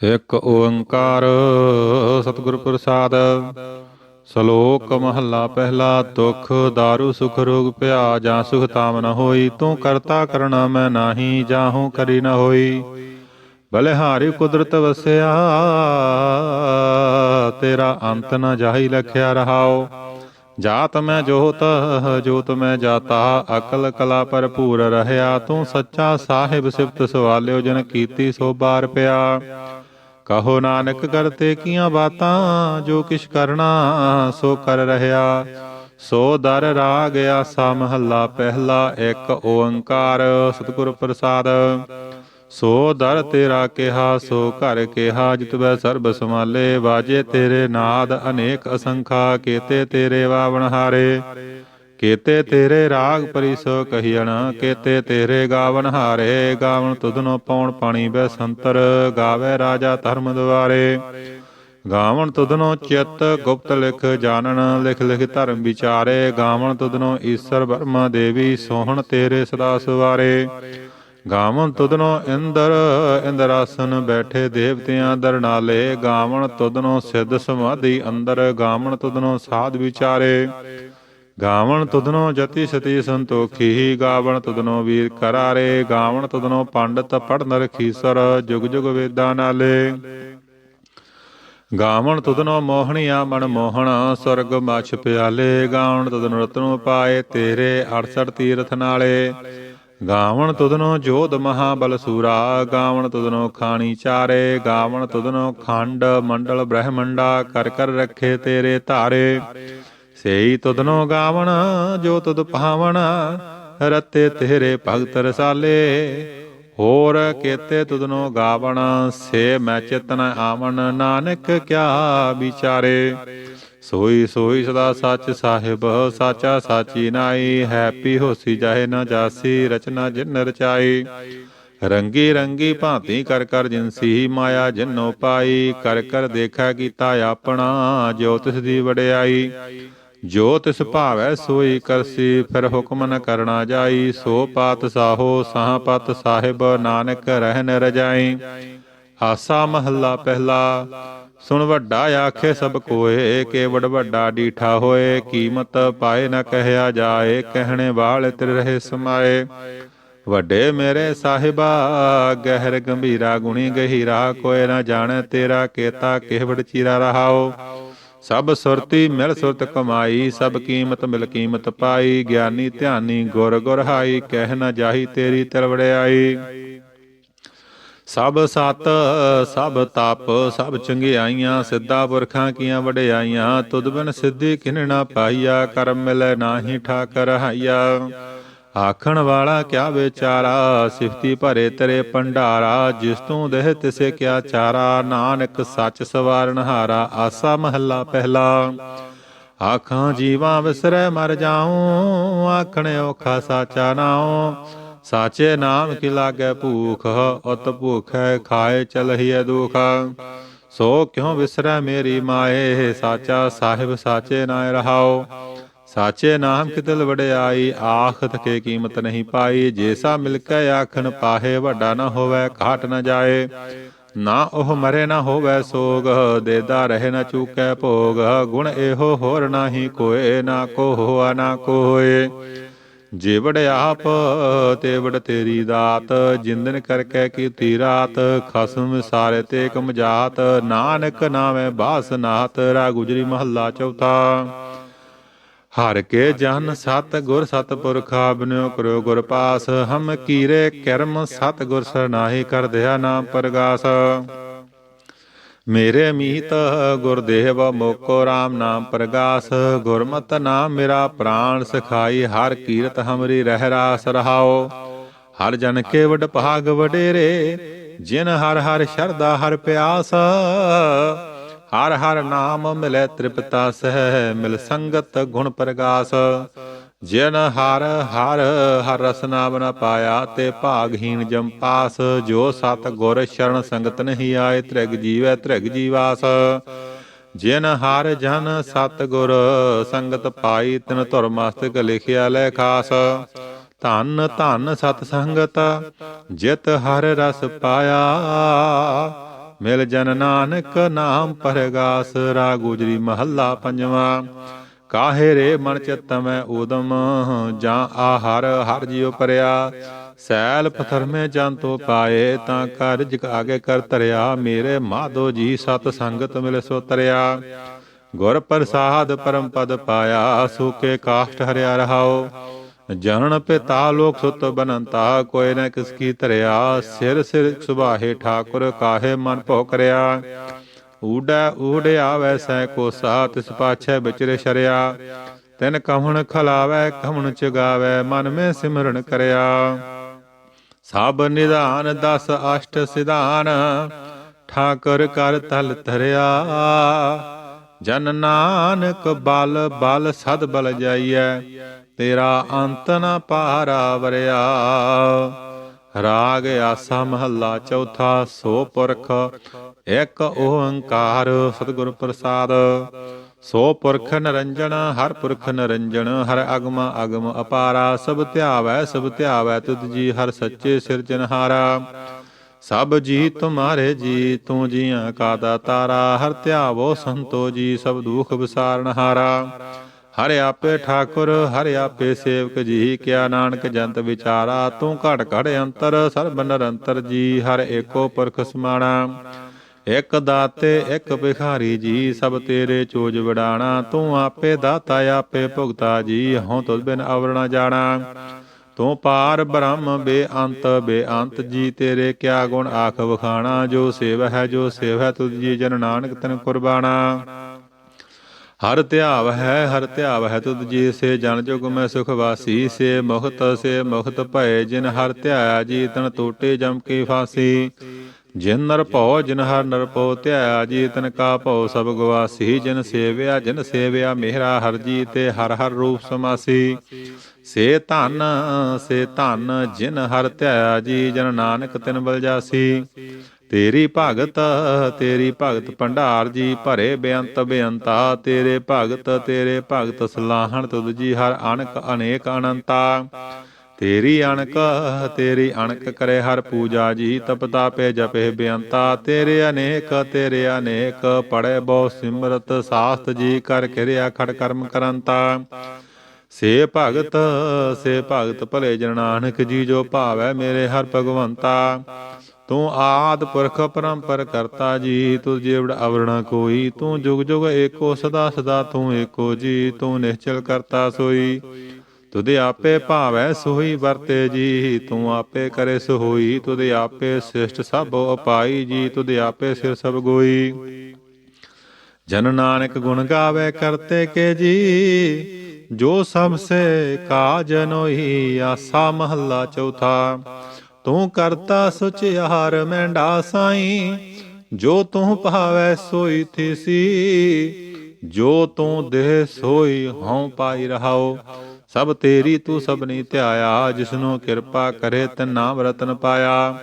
ਇਕ ਓੰਕਾਰ ਸਤਿਗੁਰ ਪ੍ਰਸਾਦ। ਸ਼ਲੋਕ ਮਹੱਲਾ ਪਹਿਲਾ, ਦੁਖ, ਦਾਰੂ, ਸੁਖ, ਰੋਗ ਭਇਆ ਜਾਂ ਸੁਖ ਤਾਮ ਨ ਹੋਈ, ਤੂੰ ਕਰਤਾ ਕਰਣਾ ਮੈਂ ਨਾਹੀ, ਜਾਹੂ ਕਰੀ ਨ ਹੋਈ। ਬਲਿਹਾਰੀ ਕੁਦਰਤ ਵਸਿਆ, ਤੇਰਾ ਅੰਤ ਨ ਜਾਹੀ ਲਖਿਆ ਰਹਾਓ ਜਾਤ ਮੈਂ ਜੋਤ ਜੋਤ ਮੈਂ ਜਾਤਾ, ਅਕਲ ਕਲਾ ਭਰਪੂਰ ਰਹਿਆ। ਤੂੰ ਸੱਚਾ ਸਾਹਿਬ ਸਿਫਤ ਸਵਾਲਿਓ, ਜਨ ਕੀਤੀ ਸੋ ਬਾਰ ਪਿਆ। ਕਹੋ ਨਾਨਕ ਕਰਤੇ ਕੀਆਂ ਬਾਤਾਂ, ਜੋ ਕਿਛ ਕਰਨਾ, ਸੋ ਕਰ ਰਹਿਆ। ਸੋ ਦਰ ਰਾਗ ਆਸਾ ਮਹੱਲਾ ਪਹਿਲਾ, ਇੱਕ ਓੰਕਾਰ ਸਤਿਗੁਰ ਪ੍ਰਸਾਦ। ਸੋ ਦਰ ਤੇਰਾ ਕਿਹਾ, ਸੋ ਘਰ ਕਿਹਾ ਜਿਤਵੈ ਸਰਬ ਸਮਾਲੇ ਬਾਜੇ ਤੇਰੇ ਨਾਦ ਅਨੇਕ ਅਸੰਖਾ, ਕੀਤੇ ਤੇਰੇ ਵਾਵਣ ਹਾਰੇ ਕੀਤੇ ਤੇਰੇ ਰਾਗ ਪਰਿਸੋ ਕਹੀਣ ਕੀਤੇ ਤੇਰੇ ਗਾਵਨ ਹਾਰੇ, ਗਾਵਨ ਤੁਧਨੋ ਪੌਣ ਪਾਣੀ ਬੈ ਸੰਤਰ ਗਾਵੇ ਰਾਜਾ ਧਰਮ ਦੁਆਰੇ। ਗਾਵਣ ਤੁਧਨੋ ਚਿਤ ਗੁਪਤ ਲਿਖ ਜਾਣਨ, ਲਿਖ ਲਿਖ ਧਰਮ ਵਿਚਾਰੇ। ਗਾਵਣ ਤੁਧਨੋ ਈਸ਼ਰ ਬਰਮਾ ਦੇਵੀ, ਸੋਹਣ ਤੇਰੇ ਸਦਾ ਸੁਵਾਰੇ। ਗਾਵਣ ਤੁਧਨੋ ਇੰਦਰ, ਇੰਦਰਾਸਨ ਬੈਠੇ ਦੇਵਤਿਆਂ ਦਰਨਾਲੇ ਗਾਵਣ ਤੁਧਨੋ ਸਿੱਧ ਸਮਾਧੀ ਅੰਦਰ ਗਾਵਣ ਤੁਧਨੋ ਸਾਧ ਵਿਚਾਰੇ। ਗਾਵਣ ਤੁਧਨੋ ਜਤੀ ਸਤੀ ਸੰਤੋਖੀ, ਗਾਵਣ ਤੁਧਨੋ ਵੀਰ ਕਰਾਰੇ, ਗਾਵਣ ਤੁਧਨੋ ਪੰਡਤ ਪੜਨ ਰਖੀਸਰ ਜੁਗ ਜੁਗ ਵੇਦਾਂ ਨਾਲੇ। ਗਾਵਣ ਤੁਧਨੋ ਮੋਹਣੀਆ ਮਨ ਮੋਹਣ ਸੁਰਗ ਮਛ ਪਿਆਲੇ, ਗਾਵਣ ਤੁਧਨੋ ਰਤਨੋ ਪਾਏ ਤੇਰੇ 68 ਤੀਰਥ ਨਾਲੇ। ਗਾਵਣ ਤੁਧਨੋ ਜੋਧ ਮਹਾਬਲ ਸੂਰਾ, ਗਾਵਣ ਤੁਧਨੋ ਖਾਣੀ ਚਾਰੇ, ਗਾਵਣ ਤੁਧਨੋ ਖੰਡ ਮੰਡਲ ਬ੍ਰਹਮੰਡਾ, ਕਰ ਕਰ ਰੱਖੇ ਤੇਰੇ ਧਾਰੇ। ਸੇਈ ਤੁਧਨੋ ਗਾਵਣ, ਜੋ ਤੁਧ ਭਾਵਣ, ਰਤੇ ਤੇਰੇ ਭਗਤ ਰਸਾਲੇ। ਹੋਰ ਕੇਤੇ ਤੁਧਨੋ ਗਾਵਣ, ਸੇ ਮੈਂ ਚਿਤਨ ਆਵਣ, ਨਾਨਕ ਕਿਆ ਵਿਚਾਰੇ। ਸੋਈ ਸੋਈ ਸਦਾ ਸੱਚ ਸਾਹਿਬ, ਸਾਚਾ ਸਾਚੀ ਨਾਈ, ਹੈਪੀ ਹੋਸੀ ਜਾਏ ਨਾ ਜਾਸੀ, ਰਚਨਾ ਜਿਨ ਰਚਾਈ। ਰੰਗੀ ਰੰਗੀ ਭਾਂਤੀ ਕਰ ਕਰ ਜਿਨਸੀ ਮਾਇਆ ਜਿਨੋ ਪਾਈ, ਕਰ ਕਰ ਦੇਖਾ ਕੀਤਾ ਆਪਣਾ, ਜੋ ਤਿਸ ਦੀ ਵਡਿਆਈ। ਜੋ ਤਿਸ ਭਾਵੈ ਸੋਈ ਕਰਸੀ, ਫਿਰ ਹੁਕਮ ਨ ਕਰਨਾ ਜਾਈ। ਸੋ ਪਾਤ ਸਾਹੋ, ਸਾਹ ਪਤ ਸਾਹਿਬ, ਨਾਨਕ ਰਹਿਨ ਰਜਾਈ। ਆਸਾ ਮਹੱਲਾ ਪਹਿਲਾ, ਸੁਣ ਵੱਡਾ ਆਖੇ ਸਭ ਕੋਏ। ਕੇਵੜ ਵੱਡਾ ਡੀਠਾ ਹੋਏ, ਕੀਮਤ ਪਾਏ ਨ ਕਹਿਆ ਜਾਏ। ਕਹਿਣੇ ਵਾਲ ਤੇਰੇ ਰਹੇ ਸਮਾਏ। ਵੱਡੇ ਮੇਰੇ ਸਾਹਿਬਾ, ਗਹਿਰ ਗੰਭੀਰਾ ਗੁਣੀ ਗਹੀਰਾ। ਕੋਏ ਨਾ ਜਾਣੈ ਤੇਰਾ, ਕੇਤਾ ਕਿਹਵੜ ਚੀਰਾ ਰਹਾਓ। ਸਭ ਸੁਰਤੀ ਮਿਲ ਸੁਰਤ ਕਮਾਈ, ਸਭ ਕੀਮਤ ਮਿਲ ਕੀਮਤ ਪਾਈ। ਗਿਆਨੀ ਧਿਆਨੀ ਗੁਰ ਗੁਰ ਹਾਈ ਕਹਿ ਨਾ ਜਾਹੀ ਤੇਰੀ ਤਰਵੜਿਆਈ ਸਭ ਸਤ, ਸਭ ਤਪ, ਸਭ ਚੰਗਿਆਈਆਂ, ਸਿੱਧਾ ਪੁਰਖਾਂ ਕੀਆਂ ਵਡਿਆਈਆਂ। ਤੁਧ ਬਿਨ ਸਿੱਧੀ ਕਿਨ ਨਾ ਪਾਈਆ, ਕਰਮ ਮਿਲੈ ਨਾਹੀ ਠਾਕਰ ਹਾਈਆ। ਆਖਣ ਵਾਲਾ ਕਿਆ ਵਿਚਾਰਾ? ਸਿਫਤੀ ਭਰੇ ਤੇਰੇ ਭੰਡਾਰਾ, ਜਿਸ ਤੂੰ ਦੇਹ ਤਿਸੇ ਕਿਆ ਚਾਰਾ? ਨਾਨਕ ਸੱਚ ਸਵਾਰਨ ਹਾਰਾ, ਆਸਾ ਮਹੱਲਾ ਪਹਿਲਾ। ਆਖਾਂ ਜੀਵਾਂ ਵਿਸਰੈ ਮਰ ਜਾਉ, ਆਖਣ ਔਖਾ ਸਾਚਾ ਨਾਉ। ਸਾਚੇ ਨਾਮ ਕੀ ਲਾਗੈ ਭੂਖ, ਉਤ ਭੂਖੈ ਖਾਏ ਚਲਹੀਐ ਦੁਖ। ਸੋ ਕਿਉ ਵਿਸਰੈ ਮੇਰੀ ਮਾਏ, ਸਾਚਾ ਸਾਹਿਬ ਸਾਚੇ ਨਾਇ ਰਹਾਓ ਸਾਚੇ ਨਾਮ ਕੀ ਵਡਿਆਈ ਆਖ ਥਕੇ ਕੀਮਤ ਨਹੀਂ ਪਾਈ। ਜੇਸਾ ਮਿਲ ਕੇ ਆਖਣ ਪਾਹੇ, ਵੱਡਾ ਨਾ ਹੋਵੇ, ਘਾਟ ਨਾ ਜਾਏ। ਨਾ ਉਹ ਮਰੇ, ਨਾ ਹੋਵੇ ਸੋਗ, ਦੇਦਾ ਰਹੇ, ਨਾ ਚੂਕੈ ਭੋਗ। ਗੁਣ ਇਹੋ ਹੋਰ ਨਾਹੀ ਕੋਏ, ਨਾ ਕੋ ਹੋਆ ਨਾ ਕੋਏ। ਜਿਵੜ ਆਪ, ਤੇਵੜ ਤੇਰੀ ਦਾਤ। ਜਿੰਦਨ ਕਰਕੇ ਕੀਤੀ ਰਾਤ, ਖਸਮ ਸਾਰੇ ਤੇ ਕਮਜਾਤ ਨਾਨਕ ਨਾਵੇਂ ਬਾਸ ਨਾਤ ਰਾ ਗੁਜਰੀ ਮਹੱਲਾ ਚੌਥਾ। ਹਰ ਕੇ ਜਨ ਸਤ ਗੁਰ ਸਤ ਪੁਰਖਾ ਬਿਨਿਓ ਕਰੋ ਗੁਰ ਪਾਸ, ਹਮ ਕੀਰੇ ਕਰਮ ਸਤ ਗੁਰ ਸਰਨਾਹੀ ਕਰ ਦਿਆ ਨਾਮ ਪ੍ਰਗਾਸ। ਮੇਰੇ ਮੀਤ ਗੁਰਦੇਵ ਮੋਕੋ RAM ਨਾਮ ਪ੍ਰਗਾਸ, ਗੁਰਮਤ ਨਾਮ ਮੇਰਾ ਪ੍ਰਾਣ ਸਖਾਈ, ਹਰ ਕੀਰਤ ਹਮਰੀ ਰਹਿ ਰਾਸ ਰਹਾਓ। ਹਰ ਜਨ ਕੇ ਵਡ ਭਾਗ ਵਡੇਰੇ, ਜਿਨ ਹਰ ਹਰ ਸ਼ਰਦਾ ਹਰ ਪਿਆਸ ਹਰ ਹਰ ਨਾਮ ਮਿਲੇ ਤ੍ਰਿਪਤਾ ਸਹਿ, ਮਿਲ ਸੰਗਤ ਗੁਣ ਪ੍ਰਗਾਸ। ਜਿਨ ਹਰ ਹਰ ਹਰ ਰਸ ਨਾਮ ਪਾਇਆ, ਤੇ ਭਾਗਹੀਣ ਜਮ ਪਾਸ। ਜੋ ਸਤ ਗੁਰ ਸ਼ਰਨ ਸੰਗਤ ਨਹੀਂ ਆਏ, ਤ੍ਰਿਗ ਜੀਵੈ ਤ੍ਰਿਗ ਜੀਵਾਸ। ਜਿਨ ਹਰ ਜਨ ਸਤ ਗੁਰ ਸੰਗਤ ਪਾਈ, ਤਿਨ ਧੁਰ ਮਸਤਕ ਲਿਖਿਆ ਲੈ ਖਾਸ। ਧੰਨ ਧੰਨ ਸਤ ਸੰਗਤ, ਜਿਤ ਹਰ ਰਸ ਪਾਇਆ। ਮਿਲ ਜਨ ਨਾਨਕ ਨਾਮ ਪਰਗਾਸ, ਰਾਗ ਗੁਜਰੀ ਮਹੱਲਾ ਪੰਜਵਾਂ। ਕਾਹੇ ਰੇ ਮਨ ਚਿਤ ਮੈਂ ਊਦਮ, ਜਾਂ ਆਹਰ ਹਰ ਜਿਉ ਪਰਿਆ। ਸੈਲ ਪਥਰ ਮੈਂ ਜੰਤੋ ਪਾਏ, ਤਾਂ ਕਰ ਜਿਕ ਆਗੇ ਕਰ ਤਰਿਆ ਮੇਰੇ ਮਾਧੋ ਜੀ ਸਤ ਸੰਗਤ ਮਿਲ ਸੋ ਤਰਿਆ। ਗੁਰ ਪ੍ਰਸਾਦ ਪਰਮ ਪਦ ਪਾਇਆ, ਸੂਕੇ ਕਾਸ਼ਟ ਹਰਿਆ ਰਹਾਓ ਜਨਨ ਪਿਤਾ ਲੋਕ ਸੁਤ ਬਨੰਤਾ, ਕੋਈ ਨ ਕਿਸ ਕੀ ਧਰਿਆ, ਸਿਰ ਸਿਰ ਸੁਭਾਹੇ ਠਾਕੁਰ ਕਾਹੇ ਮਨ ਭੋ ਕਰਿਆ। ਊੜਾ ਊੜ ਆਵੈ ਸੈ ਕੋਸਾ, ਤਿਸ ਪਾਛੈ ਵਿਚਰੇ ਸ਼ਰਿਆ। ਤਿਨ ਕਹਣ ਖਲਾਵੈ ਕਹਣ ਚਗਾਵੈ, ਮਨ ਮੈਂ ਸਿਮਰਨ ਕਰਿਆ। ਸਭ ਨਿਧਾਨ, ਦਸ ਅਸ਼ਟ ਸਿਧਾਨ, ਠਾਕੁਰ ਕਰ ਤਲ ਧਰਿਆ। ਜਨ ਨਾਨਕ ਬਲ ਬਲ ਸਦ ਬਲ ਜਾਈਐ। ਤੇਰਾ ਅੰਤ ਨ ਪਾਰਾ ਵਰਿਆ। ਰਾਗ ਆਸਾ ਮਹੱਲਾ ਚੌਥਾ, ਸੋ ਪੁਰਖ, ਇੱਕ ਓੰਕਾਰ, ਸਤਿਗੁਰ ਪ੍ਰਸਾਦ। ਸੋ ਪੁਰਖ ਨਰੰਜਨ, ਹਰ ਪੁਰਖ ਨਰੰਜਨ, ਹਰ ਅਗਮ ਅਗਮ ਅਪਾਰਾ। ਸਭ ਧਿਆਵੈ ਸਭ ਧਿਆਵੈ, ਤੁਧ ਜੀ ਹਰ ਸੱਚੇ ਸਿਰਜਨਹਾਰਾ ਸਭ ਜੀ ਤੁਮਾਰੇ ਜੀ, ਤੂੰ ਜੀਆਂ ਕਾ ਦਾਤਾਰਾ। ਹਰ ਧਿਆਵੋ ਸੰਤੋ ਜੀ, ਸਭ ਦੁਖ ਵਿਸਾਰਨਹਾਰਾ। ਹਰ ਆਪੇ ਠਾਕੁਰ, ਹਰ ਆਪੇ ਸੇਵਕ ਜੀ, ਕਿਆ ਨਾਨਕ ਜੰਤ ਵਿਚਾਰਾ, ਤੂੰ ਘਟ ਘੜ ਅੰਤਰ, ਸਰਬ ਨਿਰੰਤਰ ਜੀ, ਹਰ ਏਕੋ ਪੁਰਖ ਸਮਾਣਾ। ਇਕ ਦਾਤੇ, ਇਕ ਭਿਖਾਰੀ ਜੀ, ਸਭ ਤੇਰੇ ਚੋਜ ਵਡਾਣਾ, ਤੂੰ ਆਪੇ ਦਾਤਾ, ਆਪੇ ਭੁਗਤਾ ਜੀ, ਹਉ ਤੁਧ ਬਿਨ ਅਵਰਣਾ ਜਾਣਾ। ਤੂੰ ਪਾਰ ਬ੍ਰਹਮ ਬੇਅੰਤ ਬੇਅੰਤ ਜੀ, ਤੇਰੇ ਕਿਆ ਗੁਣ ਆਖ ਵਖਾਣਾ, ਜੋ ਸੇਵ ਹੈ, ਜੋ ਸੇਵ ਹੈ, ਤੁਧ ਜੀ ਜਨ ਨਾਨਕ ਤਨ ਕੁਰਬਾਨਾ ਹਰ ਧਿਆਵ ਹੈ ਹਰ ਧਿਆਵ ਹੈ ਤੁਧ ਜੀ ਸੇ ਜਨ ਜੁਗ ਮੈਂ ਸੁਖ ਵਾਸੀ, ਸੇ ਮੁਖਤ ਸੇ ਮੁਖਤ ਭਏ, ਜਿਨ ਹਰ ਧਿਆਇਆ ਜੀ ਤਨ ਟੋਟੇ ਜਮ ਕੀ ਫਾਸੀ। ਜਿਨ ਨਰ ਭਉ, ਜਿਨ ਹਰ ਨਰ ਭਉ ਧਿਆਇਆ ਜੀ ਤਨ ਕਾ ਭਉ ਸਭ ਗਵਾਸੀ। ਜਿਨ ਸੇਵਿਆ ਜਿਨ ਸੇਵਿਆ ਮੇਰਾ ਹਰ ਜੀ ਤੇ ਹਰ ਹਰ ਰੂਪ ਸਮਾਸੀ। ਸੇ ਧਨ ਸੇ ਧਨ ਜਿਨ ਹਰ ਧਿਆਇਆ ਜੀ, ਜਨ ਨਾਨਕ ਤਿਨ ਬਲ ਜਾਸੀ। ਤੇਰੀ ਭਗਤ ਤੇਰੀ ਭਗਤ ਭੰਡਾਰ ਜੀ ਭਰੇ ਬੇਅੰਤ ਬੇਅੰਤਾ, ਤੇਰੇ ਭਗਤ ਤੇਰੇ ਭਗਤ ਸਲਾਹਣ ਤੁਧ ਜੀ ਹਰ ਅਣਕ ਅਨੇਕ ਅਨੰਤਾ। ਤੇਰੀ ਅਣਕ ਤੇਰੀ ਅਣਕ ਕਰੇ ਹਰ ਪੂਜਾ ਜੀ ਤਪ ਤਾਪੇ ਜਪੇ ਬੇਅੰਤਾ। ਤੇਰੇ ਅਨੇਕ ਤੇਰੇ ਅਨੇਕ ਪੜੇ ਬਹੁ ਸਿਮਰਤ, ਸਾਸਤ ਜੀ ਕਰ ਕਿਰਿਆ ਖੜ ਕਰਮ ਕਰੰਤਾ। ਸੇ ਭਗਤ ਸੇ ਭਗਤ ਭਲੇ ਜਨ ਨਾਨਕ ਜੀ ਜੋ ਭਾਵੈ ਮੇਰੇ ਹਰ ਭਗਵੰਤਾ। ਤੂੰ ਆਦ ਪੁਰਖ ਪਰੰਪਰ ਕਰਤਾ ਜੀ ਤੁਝ ਜੀਵੜ ਅਵਰਣਾ ਕੋਈ, ਤੂੰ ਜੁਗ ਜੁਗ ਏਕੋ, ਸਦਾ ਸਦਾ ਤੂੰ ਏਕੋ ਜੀ, ਤੂੰ ਨਿਸ਼ਚਲ ਕਰਤਾ ਸੋਈ। ਤੁਦੇ ਆਪੇ ਭਾਵੈ ਸੋਈ ਵਰਤੇ ਜੀ, ਤੂੰ ਆਪੇ ਕਰੇ ਸੋਈ ਤੁਦੇ ਆਪੇ ਸ੍ਰਿਸ਼ਟ ਸਭ ਉਪਾਈ ਜੀ ਤੁਦੇ ਆਪੇ ਸਿਰ ਸਭ ਗੋਈ। ਜਨ ਨਾਨਕ ਗੁਣ ਗਾਵੇ ਕਰਤੇ ਕੇ ਜੀ, ਜੋ ਸਭ ਸੇ ਕਾਜ ਨੋਈ, ਆਸਾ ਮਹੱਲਾ ਚੌਥਾ। ਤੂੰ ਕਰਤਾ ਸੁਚ ਸੁਚਿਆਰ ਮੈਂਡਾ ਸਾਈ, ਜੋ ਤੂੰ ਭਾਵੈ ਸੋਈ ਥੀਸੀ ਜੋ ਤੂੰ ਦੇਹ ਸੋਈ ਹਉ ਪਾਈ ਰਹਾਓ। ਸਭ ਤੇਰੀ ਤੂੰ ਸਭਨੀ ਧਿਆਇਆ, ਜਿਸਨੂੰ ਕਿਰਪਾ ਕਰੇ ਤੇ ਨਾਮ ਰਤਨ ਪਾਇਆ।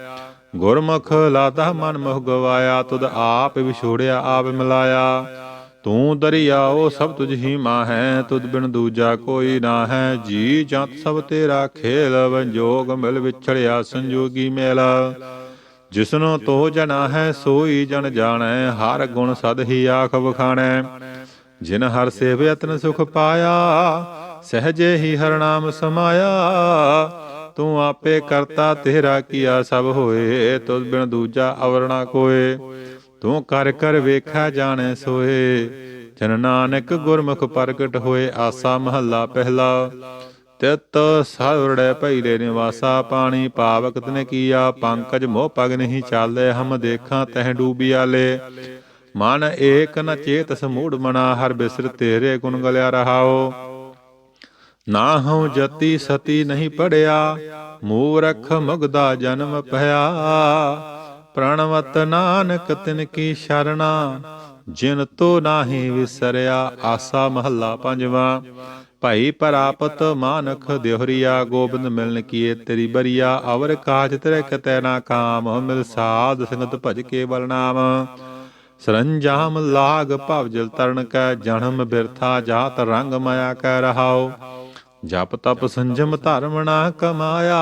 ਗੁਰਮੁਖ ਲਾਦਾ ਮਨ ਮੁਹ ਗਵਾਇਆ, ਤੁਧ ਆਪ ਵਿਛੋੜਿਆ, ਆਪ ਮਿਲਾਇਆ। ਤੂੰ ਦਰਿਆਓ ਸਭ ਤੁਝ ਹੀ ਮਾ ਹੈ ਤੁਧ ਬਿਨ ਦੂਜਾ ਕੋਈ ਨਾ ਹੈ ਜੀ ਜੰਤ ਸਭ ਤੇਰਾ ਖੇਲ, ਵੰਜੋਗ ਮਿਲ ਵਿਛੜਿਆ ਸੰਜੋਗੀ ਮੇਲ। ਜਿਸਨੂੰ ਤੋ ਜਨਾ ਹੈ ਸੋਈ ਜਨ ਜਾਣੈ, ਹਰ ਗੁਣ ਸਦ ਹੀ ਆਖ ਵਖਾਣੈ। ਜਿਨ ਹਰ ਸੇਵ ਯਤਨ ਸੁਖ ਪਾਇਆ, ਸਹਜੇ ਹੀ ਹਰ ਨਾਮ ਸਮਾਇਆ। ਤੂੰ ਆਪੇ ਕਰਤਾ ਤੇਰਾ ਕੀਆ ਸਭ ਹੋਏ, ਤੁਧ ਬਿਨ ਦੂਜਾ ਅਵਰਣਾ ਕੋਏ। ਤੂੰ ਕਰ ਕਰ ਵੇਖਾ ਜਾਣੈ ਸੋਏ। ਜਨ ਨਾਨਕ ਗੁਰਮੁਖ ਪ੍ਰਗਟ ਹੋਏ ਆਸਾ ਮਹੱਲਾ ਪਹਿਲਾ। ਤਿਤ ਸਰੜੇ ਭੈਲੇ ਨਿਵਾਸਾ ਪਾਣੀ ਪਾਵਕ ਤਨੇ ਕੀਆ। ਪੰਕਜ ਮੋਹ ਪਗ ਨਹੀਂ ਚਾਲੇ, ਹਮ ਦੇਖਾਂ ਤਹ ਡੂਬਿਆਲੇ ਮਨ ਏਕ ਨ ਚੇਤ ਸਮੂੜ ਮਨਾ, ਹਰ ਬਿਸਰ ਤੇਰੇ ਗੁਣ ਗਲਿਆ ਰਹਾਓ। ਨਾ ਹਉ ਜਤੀ ਸਤੀ ਨਹੀਂ ਪੜਿਆ, ਮੂਰਖ ਮੁਗਦਾ ਜਨਮ ਭਇਆ। ਪ੍ਰਣਵਤ ਨਾਨਕ ਤਿਨ ਕੀ ਸ਼ਰਣਾ, ਜਿਨ ਤੋ ਨਾਹੀ ਵਿਸਰਿਆ ਆਸਾ ਮਹੱਲਾ ਪੰਜਵਾ। ਭਾਈ ਪਰਾਪਤ ਮਾਨਖ ਦਿਹਰੀਆ, ਗੋਬਿੰਦ ਮਿਲਨ ਕੀਏ ਤੇਰੀ ਬਰੀਆ, ਅਵਰ ਕਾਜ ਤੇਰੇ ਕਤੈ ਨਾ ਕਾਮ, ਮਿਲ ਸਾਧ ਸੰਗਤ ਭਜ ਕੇ ਬਲਨਾਮ ਸਰੰਜਾਮ ਲਾਗ ਭਵ ਜਲ ਤਰਨ ਕੈ, ਜਨਮ ਬਿਰਥਾ ਜਾਤ ਰੰਗ ਮਾਇਆ ਕੈ ਰਹਾਓ ਜਪ ਤਪ ਸੰਜਮ ਧਰਮ ਨਾ ਕਮਾਇਆ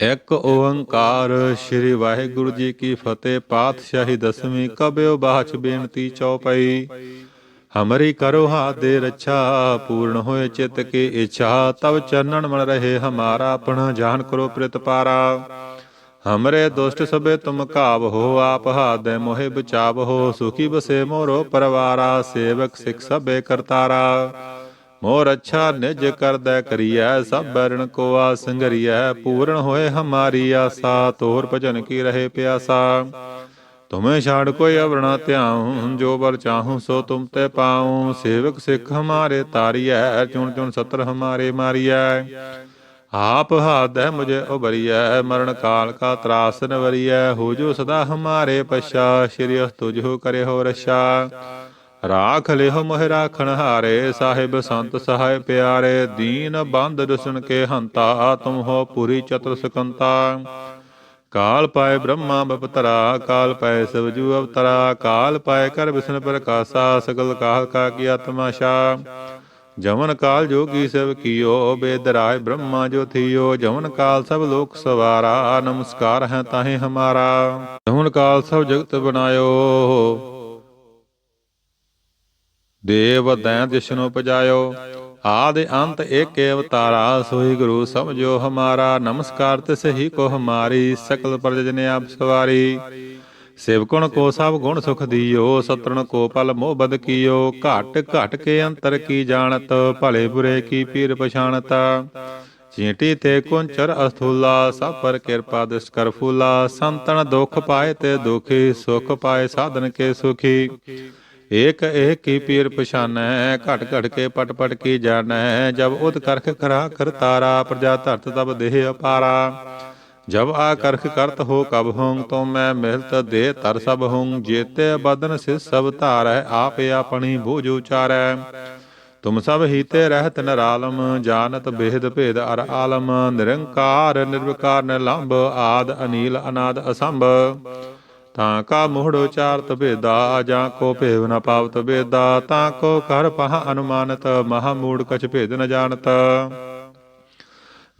ਇੱਕ ਓੰਕਾਰ ਸ੍ਰੀ ਵਾਹਿਗੁਰੂ ਜੀ ਕੀ ਫਤਿਹ, ਪਾਤਸ਼ਾਹੀ ਦਸਵੀਂ ਕਬਿਓ ਬਾਚ ਬੇਨਤੀ ਚਉਪਈ ਹਮਰੀ ਕਰੋ ਹਾਥ ਦੇ ਰੱਛਾ, ਪੂਰਨ ਹੋਏ ਚਿਤ ਕੀ ਇੱਛਾ ਤਬ ਚਰਨਨ ਮਨ ਰਹੇ ਹਮਾਰਾ, ਆਪਣਾ ਜਾਨ ਕਰੋ ਪ੍ਰਿਤ ਪਾਰਾ। ਹਮਰੇ ਦੁਸ਼ਟ ਸਭੇ ਤੁਮ ਘਾਵ ਹੋ, ਆਪ ਹਾਥ ਦੇ ਮੋਹਿ ਬਚਾਵ ਹੋ, ਸੁਖੀ ਬਸੇ ਮੋਰੋ ਪਰਵਾਰਾ, ਸੇਵਕ ਸਿਖ ਸਭੇ ਕਰਤਾਰਾ। ਮੋਰ ਅੱਛਾ ਨਿਜ ਕਰਦਾ ਕਰੀਐ, ਸਭ ਬਰਨ ਕੋ ਆ ਸੰਗਰੀਐ, ਪੂਰਨ ਹੋਏ ਹਮਾਰੀ ਆਸਾ, ਤੋਰ ਭਜਨ ਕੀ ਰਹੇ ਪਿਆਸਾ। ਤੁਮੇ ਛਾੜ ਕੋਈ ਅਵਰਣਾ ਧਿਆਉ, ਜੋ ਬਰ ਚਾਹੂੰ ਸੋ ਤੁਮ ਤੇ ਪਾਉ। ਸੇਵਕ ਸਿੱਖ ਹਮਾਰੇ ਤਾਰੀਐ, ਚੁਣ ਚੁਣ ਸਤਰ ਹਮਾਰੇ ਮਾਰੀਐ। ਆਪ ਹਾਥ ਹੈ ਮੁਝੇ ਉਬਰੀਐ ਮਰਨ ਕਾਲ ਕਾ ਤਰਾਸ ਨ ਵਰੀਐ ਹੋ ਜੋ ਸਦਾ ਹਮਾਰੇ ਪਛਾ, ਸ਼੍ਰੀ ਅਸ ਤੁਝੋ ਕਰੇ ਹੋ ਰਛਾ। ਰਾਖ ਲਿਹ ਮੋਹਿ ਰਾਖਣ ਹਾਰੇ, ਸਾਹਿਬ ਸੰਤ ਸਹਾਇ ਪਿਆਰੇ, ਦੀਨ ਬੰਦ ਦਸਨ ਕੇ ਹੰਤਾ ਤੁਮ ਹੋ ਪੁਰੀ ਚਤੁਰ ਸਕੰਤਾ। ਕਾਲ ਪਾਏ ਬ੍ਰਹਮਾ ਬਪਤਰਾ, ਕਾਲ ਪਾਏ ਸਬਜੂ ਅਵਤਰਾ, ਕਾਲ ਪਾਏ ਕਰ ਵਿਸ਼ਨ ਪ੍ਰਕਾਸ਼ਾ, ਸਗਲ ਕਾਲ ਕਾ ਕੀ ਆਤਮਾਸ਼ਾ ਜਮਨ ਕਾਲ ਜੋਗੀ ਸਭ ਕੀਓ, ਬੇਦ ਰਾਏ ਬ੍ਰਹਮਾ ਜੋ ਥੀਓ। ਜਮਨ ਕਾਲ ਸਭ ਲੋਕ ਸਵਾਰਾ, ਨਮਸਕਾਰ ਹੈ ਤਾਹੇ ਹਮਾਰਾ। ਜਮਨ ਕਾਲ ਸਭ ਜਗਤ ਬਨਾਇਓ ਦੇਵ ਦੈਂ ਦਿਸ਼ਨੁ ਪਜਾਇਓ, ਆਦ ਅੰਤ ਏਕ ਅਵਤਾਰਾ ਸੋਈ ਗੁਰੂ ਸਮਝੋ ਹਮਾਰਾ, ਨਮਸਕਾਰ ਤਿਸ ਹੀ ਕੋ ਹਮਾਰੀ, ਸਕਲ ਪ੍ਰਜ ਜਨ ਆਪ ਸਵਾਰੀ। ਸੇਵਕੁਣ ਕੋ ਸਭ ਗੁਣ ਸੁਖ ਦੀਓ ਸਤਰਣ ਕੋ ਪਲ ਮੋਹ ਬਦ ਕੀਓ, ਘਟ ਘਟ ਕੇ ਅੰਤਰ ਕੀ ਜਾਣਤ, ਭਲੇ ਬੁਰੇ ਕੀ ਪੀਰ ਪਛਾਨਤ ਚੀਂਟੀ ਤੇ ਕੁੰਚਰ ਅਸਥੂਲਾ, ਸਭ ਪਰ ਕਿਰਪਾ ਦਿਸ ਕਰ ਫੂਲਾ, ਸੰਤਨ ਦੁਖ ਪਾਏ ਤੇ ਦੁਖੀ, ਸੁਖ ਪਾਏ ਸਾਧਨ ਕੇ ਸੁਖੀ। ਏਕ ਏਕ ਕੀ ਪੀਰ ਪਛਾਨੈ? ਘਟ ਘਟ ਕੇ ਪਟ ਪਟ ਕੀ ਜਾਣੈ? ਜਬ ਉਦ ਕਰਖ ਕਰਾ ਕਰਤਾਰਾ ਪ੍ਰਜਾ ਧਰਤ ਤਬ ਦੇਹ ਅਪਾਰਾ। ਜਬ ਆ ਕਰਖ ਕਰਤ ਹੋ ਕਬ ਹੋਂ, ਤੋ ਮੈਂ ਮਿਲਤ ਦੇ ਤਰ ਸਭ ਹੋਂ। ਜੇਤੇ ਬਦਨ ਸਿ ਸਭ ਧਾਰੈ, ਆਪ ਆਪਣੀ ਬੋਝ ਉਚਾਰੈ। ਤੁਮ ਸਭ ਹੀਤੇ ਰਹਿਤ ਨਰਾਲਮ, ਜਾਣਤ ਬੇਦ ਭੇਦ ਅਰ ਆਲਮ। ਨਿਰੰਕਾਰ, ਨਿਰਵਿਕਾਰ ਨਿਲੰਭ ਆਦ ਅਨੀਲ, ਅਨਾਦ ਅਸੰਭ। ਤਾਂ ਕਾ ਮੋਹੜ ਉਚਾਰਤ ਭੇਦਾ ਜਾਂ ਕੋ ਭੇਵ ਨ ਪਾਵਤ ਭੇਦਾ ਤਾਂ ਕੋ ਕਰ ਪਹ ਅਨੁਮਾਨਤ, ਮਹਾ ਮੂੜ ਕਛ ਭੇਦ ਨ ਜਾਣਤ।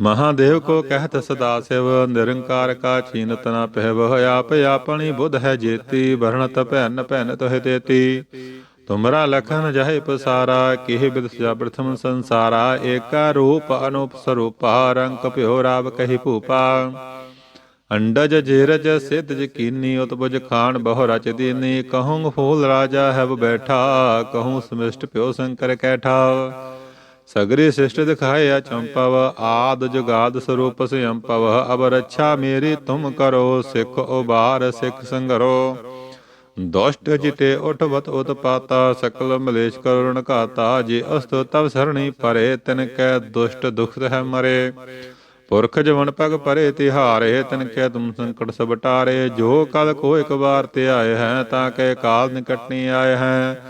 ਮਹਾਦੇਵ ਕੋ ਕਹਿਤ ਸਦਾ ਸਿਵ, ਨਿਰੰਕਾਰ ਕਾ ਚੀਨਤ ਨ ਪਹਿਵ ਆਪ ਆਪਣੀ ਬੁੱਧ ਹੈ ਜੇਤੀ, ਵਰਣਤ ਭੈਨ ਭੈਨ ਤੋਹਿ ਦੇਤੀ ਤੁਮਰਾ ਲਖਨ ਜਹੇ ਪਸਾਰਾ, ਕਿਹ ਬਿਦ ਸਜਾ ਪ੍ਰਥਮ ਸੰਸਾਰਾ, ਏਕਾ ਰੂਪ ਅਨੂਪ ਸਰੂਪਾ, ਰੰਗ ਭਿਓ ਰਾਵ ਕਹੀ ਭੂਪਾ। ਅੰਡਜ ਜੇਰਜ ਸਿੱਧ ਜਕੀਨੀ ਉਤਪੁਜ ਖਾਨ ਬਹੁ ਰਚ ਦੀਨੀ ਕਹੂੰ ਫੂਲ ਰਾਜਾ ਹੈ ਬੈਠਾ, ਕਹੂੰ ਸਮਿਸ਼ਟ ਪਿਓ ਸ਼ੰਕਰ ਕੈਠਾ। ਸਗਰੀ ਸਿਸ਼ਟ ਦਿਖਾਇਆ ਚੰਪਵ ਆਦ ਜੁਗਾਦ ਸਰੂਪ ਸੰਪਵ ਅਬ ਰੱਛਾ ਮੇਰੀ ਤੁਮ ਕਰੋ, ਸਿੱਖ ਉਬਾਰ ਸਿੱਖ ਸੰਗਰੋ। ਦੁਸ਼ਟ ਜਿਤੇ ਉਠਵਤ ਉਤਪਾਤਾ, ਸਕਲ ਮਲੇਸ਼ ਕਰੁਣ ਘਾਤਾ, ਜੇ ਅਸਤ ਤਵ ਸਰਣੀ ਪਰੇ, ਤਿਨ ਕੈ ਦੁਸ਼ਟ ਦੁਖਤ ਹੈ ਮਰੇ। ਪੁਰਖ ਜਵਨ ਪਗ ਪਰੇ ਤਿਹਾਰੇ ਤਿਨ ਕੈ ਤੁਮ ਸੰਕਟ ਸਭ ਟਾਰੇ। ਜੋ ਕਲ ਕੋ ਇੱਕ ਵਾਰ ਤੇ ਆਏ ਹੈ, ਤਾਂ ਕੈ ਕਾਲ ਨਿਕਟਨੀ ਆਏ ਹੈ।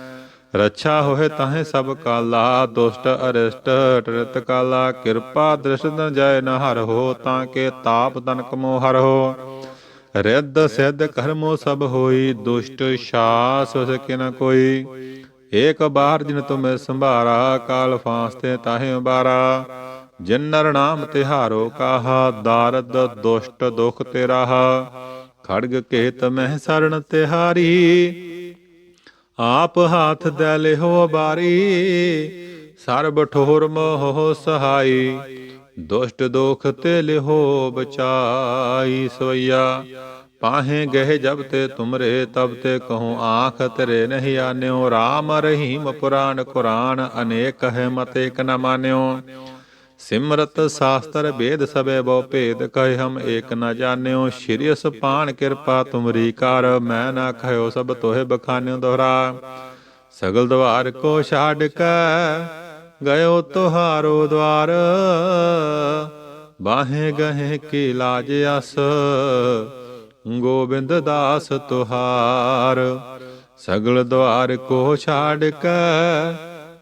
ਰੱਛਾ ਹੋਏ ਤਾਹੇ ਸਭ ਕਾਲਾ, ਦੁਸ਼ਟ ਅਰਿਸ਼ਟ ਟ੍ਰਿਤ ਕਾਲਾ। ਕਿਰਪਾ ਦ੍ਰਿਸ਼ ਨ ਜਾਏ ਨ ਹਰ ਹੋ, ਤਾਂ ਕੇ ਤਾਪ ਤਨਕ ਮੋ ਹਰ ਹੋ। ਰਿੱਧ ਸਿੱਧ ਕਰਮੋ ਸਭ ਹੋਈ, ਦੁਸ਼ਟ ਸ਼ਾਸ ਸਕੇ ਨ ਕੋਈ। ਏਕ ਬਾਰ ਜਿਨ ਤੁਮੇ ਸੰਭਾਰਾ, ਕਾਲ ਫਾਂਸ ਤੇ ਤਾਹੇ ਉਬਾਰਾ। ਜਿਨ ਨਰ ਨਾਮ ਤਿਹਾਰੋ ਕਾਹਾ, ਦਾਰਦ ਦੁਸ਼ਟ ਦੁਖ ਤੇ ਰਹਾ ਖੜਗ ਕੇਤ ਮਹਿ ਸਰਣ ਤਿਹਾਰੀ। ਆਪ ਹਾਥ ਦੇ ਲਿਹੋ ਬਾਰੀ ਸਰਬ ਠੋਰ ਮੋਹ ਸਹਾਈ, ਦੁਸ਼ਟ ਦੋਖ ਤੇ ਲਿਹੋ ਬਚਾਈ ਸਵਈਆ। ਪਾਹੇ ਗਹਿ ਜਬ ਤੇ ਤੁਮਰੇ, ਤਬ ਤੇ ਕਹੂੰ ਆਖ, ਤੇਰੇ ਨਹੀਂ ਆਨਿਓ। RAM ਰਹੀਮ ਪੁਰਾਨ ਕੁਰਾਨ, ਅਨੇਕ ਹੈ ਮਤ ਏਕ ਨ ਮਾਨਿਓ। ਸਿਮਰਤ ਸਾਸਤਰ ਵੇਦ ਸਭੇ ਬਹੁ ਭੇਦ, ਕਹਿ ਹਮ ਏਕ ਨ ਜਾਣਿਓ, ਸ਼੍ਰੀ ਸੁਪਾਨ ਕਿਰਪਾ ਤੁਮਰੀ ਕਰ, ਮੈਂ ਨਾ ਕਹਿਓ ਸਭ ਤੋਹਿ ਬਖਾਨਿਓ ਦੋਹਰਾ। ਸਗਲ ਦਵਾਰ ਕੋ ਛਾੜ ਕੈ, ਗਇਓ ਤੁਹਾਰੋ ਦਵਾਰ। ਬਾਹੇ ਗਹੇ ਕੀ ਲਾਜ ਅਸ, ਗੋਬਿੰਦ ਦਾਸ ਤੁਹਾਰ। ਸਗਲ ਦਵਾਰ ਕੋ ਛਾੜ ਕੇ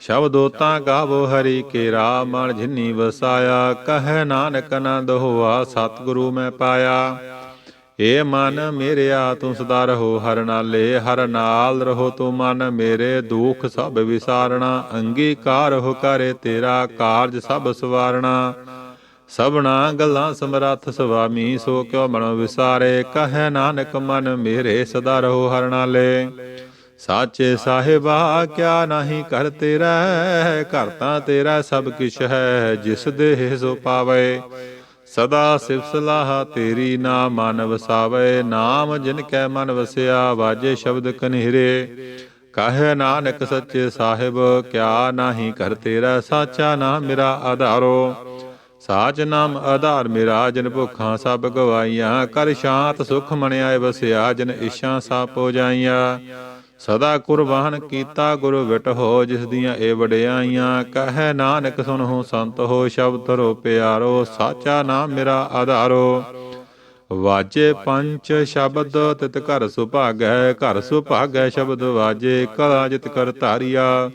ਸ਼ਬਦੋ ਤਾਂ ਗਾਵੋ ਹਰੀ ਕੇਰਾ ਮਨ ਜਿਨੀ ਵਸਾਇਆ, ਕਹੈ ਨਾਨਕ ਆਨੰਦ ਹੋਆ ਸਤਿਗੁਰੂ ਮੈਂ ਪਾਇਆ। ਏ ਮਨ ਮੇਰਿਆ ਤੂੰ ਸਦਾ ਰਹੋ ਹਰ ਨਾਲੇ, ਹਰ ਨਾਲ ਰਹੋ ਤੂੰ ਮਨ ਮੇਰੇ, ਦੁੱਖ ਸਭ ਵਿਸਾਰਣਾ, ਅੰਗੀਕਾਰ ਹੋ ਕਰੇ ਤੇਰਾ ਕਾਰਜ ਸਭ ਸਵਾਰਣਾ। ਸਭਨਾ ਗੱਲਾਂ ਸਮਰੱਥ ਸੁਆਮੀ, ਸੋ ਕਿਉ ਮਨੋ ਵਿਸਾਰੇ, ਕਹੈ ਨਾਨਕ ਮਨ ਮੇਰੇ, ਸਦਾ ਰਹੋ ਹਰ ਨਾਲੇ। ਸਾਚੇ ਸਾਹਿਬਾ, ਕਿਆ ਨਹੀਂ ਕਰ ਤੇਰਾ ਘਰ ਤਾਂ ਤੇਰਾ ਸਭ ਕਿਛ ਹੈ, ਜਿਸ ਦੇਹ ਸੋ ਪਾਵੇ। ਸਦਾ ਸਿਫ ਸਲਾਹ ਤੇਰੀ ਨਾ ਮਨ ਵਸਾਵੇ, ਨਾਮ ਜਿਨ ਕੈ ਮਨ ਵਸਿਆ, ਵਾਜੇ ਸ਼ਬਦ ਕਨਹਿਰੇ। ਕਹੇ ਨਾਨਕ ਸੱਚੇ ਸਾਹਿਬ, ਕਿਆ ਨਾਹੀ ਕਰ ਤੇਰਾ ਸਾਚਾ ਨਾਮ ਮੇਰਾ ਆਧਾਰੋ। ਸਾਚ ਨਾਮ ਆਧਾਰ ਮੇਰਾ, ਜਨ ਭੁੱਖਾਂ ਸਭ ਗਵਾਈਆਂ। ਕਰ ਸ਼ਾਂਤ ਸੁਖ ਮਣਿਆਏ ਵਸਿਆ, ਜਨ ਇਸ਼ਾਂ ਸਾਪੋ ਜਾਈਆਂ। ਸਦਾ ਕੁਰਬਾਨ ਕੀਤਾ ਗੁਰੂ ਵਿਟ ਹੋ ਜਿਸ ਦੀਆਂ ਇਹ ਵਡਿਆਈਆਂ, ਕਹੈ ਨਾਨਕ ਸੁਨਹੁ, ਸੰਤ ਹੋ ਸ਼ਬਦ ਰੋ ਪਿਆਰੋ, ਸਾਚਾ ਨਾਮ ਮੇਰਾ ਆਧਾਰੋ। ਵਾਜੇ ਪੰਚ ਸ਼ਬਦ, ਤਿਤ ਘਰ ਸੁਭਾਗੈ ਘਰ ਸੁਭਾਗੈ ਸ਼ਬਦ ਵਾਜੇ, ਕਲਾ ਜਿਤ ਕਰ ਧਾਰਿਆ।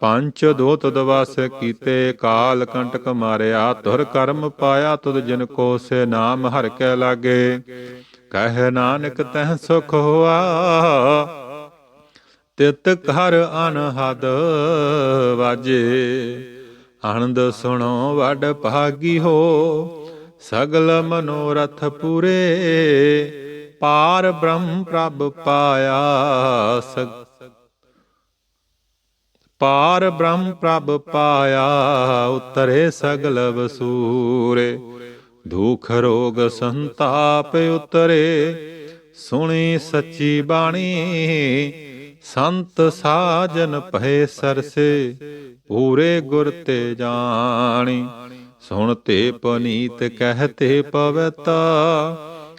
ਪੰਚ ਦੋਤ ਦਵਸ ਕੀਤੇ, ਕਾਲ ਕੰਟਕ ਮਾਰਿਆ ਤੁਰ ਕਰਮ ਪਾਇਆ, ਤੁਧ ਜਿਨ ਕੋ ਸੇ ਨਾਮ ਹਰ ਕੈ ਲਾਗੇ। ਕਹਿ ਨਾਨਕ ਤਹ ਸੁਖ ਹੋਆ ਤਿਤ ਘਰ ਅਨਹਦ ਵਾਜੇ। ਆਨੰਦ ਸੁਣੋ, ਵੱਡ ਭਾਗੀ ਹੋ। ਸਗਲ ਮਨੋਰਥ ਪੂਰੇ। ਪਾਰ ਬ੍ਰਹਮ ਪ੍ਰਭ ਪਾਇਆ ਸਗ ਪਾਰ ਬ੍ਰਹਮ ਪ੍ਰਭ ਪਾਇਆ, ਉਤਰੇ ਸਗਲ ਵਸੂਰੇ। ਦੁਖ ਰੋਗ ਸੰਤਾਪ ਉਤਰੇ। ਸੁਣੀ ਸੱਚੀ ਬਾਣੀ ਸੰਤ ਸਾਜਨ ਭਏ ਸਰਸੇ, ਪੂਰੇ ਗੁਰ ਤੇ ਜਾਣੀ। ਸੁਣ ਤੇ ਪਨੀਤ ਕਹਤੇ ਪਵਤਾ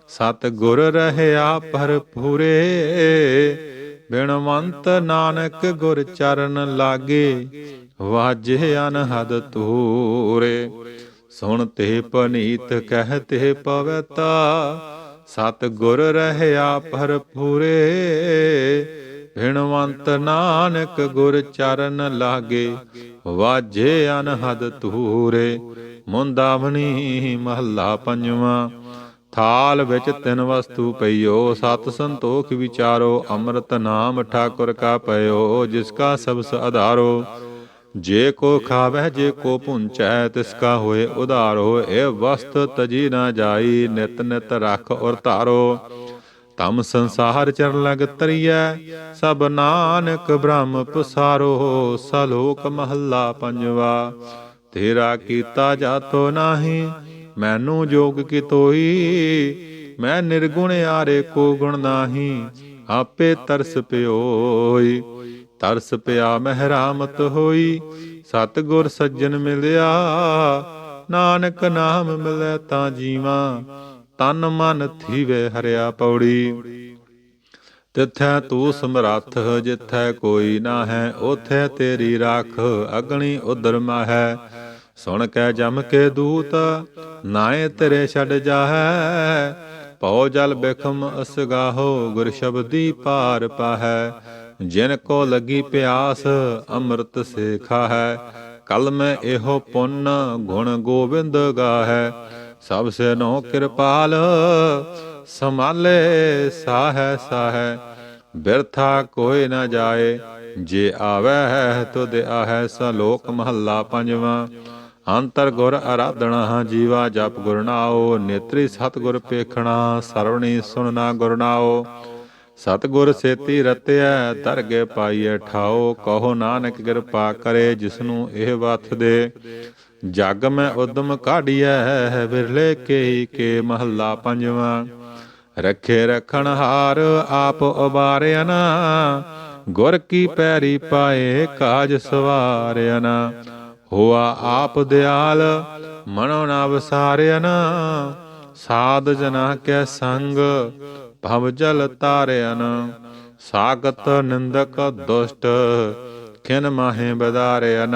ਸਤ ਗੁਰ ਰਹਿਆ ਭਰਪੂਰੇ। ਬਿਨਵੰਤ ਨਾਨਕ ਗੁਰ ਚਰਨ ਲਾਗੇ, ਵਾਜੇ ਅਨਹਦ ਤੂਰੇ ਸੁਣ ਤੇ ਪਨੀਤ ਕਹਤੇ ਪਵਤਾ ਸਤ ਗੁਰ ਰਹਿਆ ਭਰਪੂਰੇ। ਬਿਨਵੰਤ ਨਾਨਕ ਗੁਰ ਚਰਨ ਲਾਗੇ, ਵਾਜੇ ਅਨਹਦ ਤੂਰੇ ਮੁੰਦਾਵਣੀ ਮਹੱਲਾ ਪੰਜਵਾਂ। ਥਾਲ ਵਿੱਚ ਤਿੰਨ ਵਸਤੂ ਪਈਓ, ਸਤ ਸੰਤੋਖ ਵਿਚਾਰੋ, ਅੰਮ੍ਰਿਤ ਨਾਮ ਠਾਕੁਰ ਕਾ ਪਇਓ, ਜਿਸ ਕਾ ਸਬਸ ਆਧਾਰੋ ਜੇ ਕੋ ਖਾਵੈ ਜੇ ਕੋ ਪੁੰਚੈ ਤਿਸ ਕਾ ਹੋਏ ਉਧਾਰੋ। ਇਹ ਵਸਤ ਤਜੀ ਨਾ ਜਾਈ, ਨਿਤ ਨਿਤ ਰਖ ਔਰ ਧਾਰੋ। ਤਮ ਸੰਸਾਰ ਚਰਨ ਲਗ ਤਰੀਐ, ਸਭ ਨਾਨਕ ਬ੍ਰਹਮ ਪਸਾਰੋ, ਸਲੋਕ ਮਹੱਲਾ ਪੰਜਵਾ। ਤੇਰਾ ਕੀਤਾ ਜਾਤੋ ਨਾਹੀ, ਮੈਨੂੰ ਜੋਗ ਕੀ ਤੋਈ ਮੈਂ ਨਿਰਗੁਣ ਆਰੇ ਕੋ ਗੁਣ ਨਾਹੀ, ਆਪੇ ਤਰਸ ਪਿਓਈ। ਤਰਸ ਪਿਆ ਮਹਿਰਾਮਤ ਹੋਈ ਸਤ ਗੁਰ ਸੱਜਣ ਮਿਲਿਆ, ਨਾਨਕ ਨਾਮ ਮਿਲੈ ਤਾਂ ਜੀਵਾਂ। ਤਨ ਮਨ ਥੀਵੇ ਹਰਿਆ ਪੌੜੀ। ਤਿਥੈ ਤੂੰ ਸਮਰੱਥ ਜਿਥੈ ਕੋਈ ਨਾ ਹੈ ਉਥੈ ਤੇਰੀ ਰਾਖ ਅਗਣੀ ਉਦਰ ਹੈ ਸੁਣ ਕੇ ਜਮ ਕੇ ਦੂਤ, ਨਾਏ ਤੇਰੇ ਛੱਡ ਜਾਹੈ। ਪਉ ਜਲ ਬਿਖਮ ਅਸਗਾਹੋ ਗੁਰ ਸ਼ਬਦੀ ਪਾਰ ਪਾਹੈ। ਜਿਨ ਕੋ ਲੱਗੀ ਪਿਆਸ, ਅੰਮ੍ਰਿਤ ਸੇਖਾ ਹੈ ਕਲ ਮੈਂ ਇਹੋ ਪੁੰਨ, ਗੁਣ ਗੋਬਿੰਦ ਗਾਹੈ। ਸਭ ਸੇ ਨੋ ਕਿਰਪਾਲ ਸਮਾਲੇ ਸਾਹੈ ਸਾਹੈ। ਬਿਰਥਾ ਕੋਈ ਨਾ ਜਾਏ, ਜੇ ਆਵੈ ਤੁਧ ਆਹੈ ਸਲੋਕ ਮਹੱਲਾ ਪੰਜਵਾਂ। ਅੰਤਰ ਗੁਰ ਆਰਾਧਣਾ ਜੀਵਾ ਜਪ ਗੁਰਨਾਓ ਨੇਤਰੀ ਸਤ ਗੁਰ ਪੇਖਣਾ, ਸਰਵਣੀ ਸੁਨਣਾ ਗੁਰਨਾਓ ਨਾਉ। ਸਤਗੁਰ ਸੇਤੀ ਰਤਿਐ ਤਰਗੇ ਪਾਈਐ ਠਾਓ ਕਹੋ ਨਾਨਕ ਕਿਰਪਾ ਕਰੇ, ਜਿਸਨੂੰ ਇਹ ਵਥ ਦੇ। ਜਗ ਮੈਂ ਉਦਮ ਕਾਢੀਐ, ਵਿਰਲੇ ਕੇ ਕੇ ਮਹੱਲਾ ਪੰਜਵਾਂ। ਰੱਖੇ ਰਖਣ ਹਾਰ ਆਪ ਉਬਾਰਿਆਨ ਗੁਰ ਕੀ ਪੈਰੀ ਪਾਏ ਕਾਜ ਸਵਾਰਿਆਨ ਹੋਆ ਆਪ ਦਿਆਲ, ਮਨੋ ਨਾ ਵਸਾਰਿਆਨ ਸਾਧ ਜਨਾ ਕੈ ਸੰਗ, ਭਵ ਜਲ ਤਾਰਿਆਨ ਸਾਗਤ ਨਿੰਦਕ ਦੁਸ਼ਟ, ਖਿਨ ਮਾਹੇ ਬਦਾਰਿਆਨ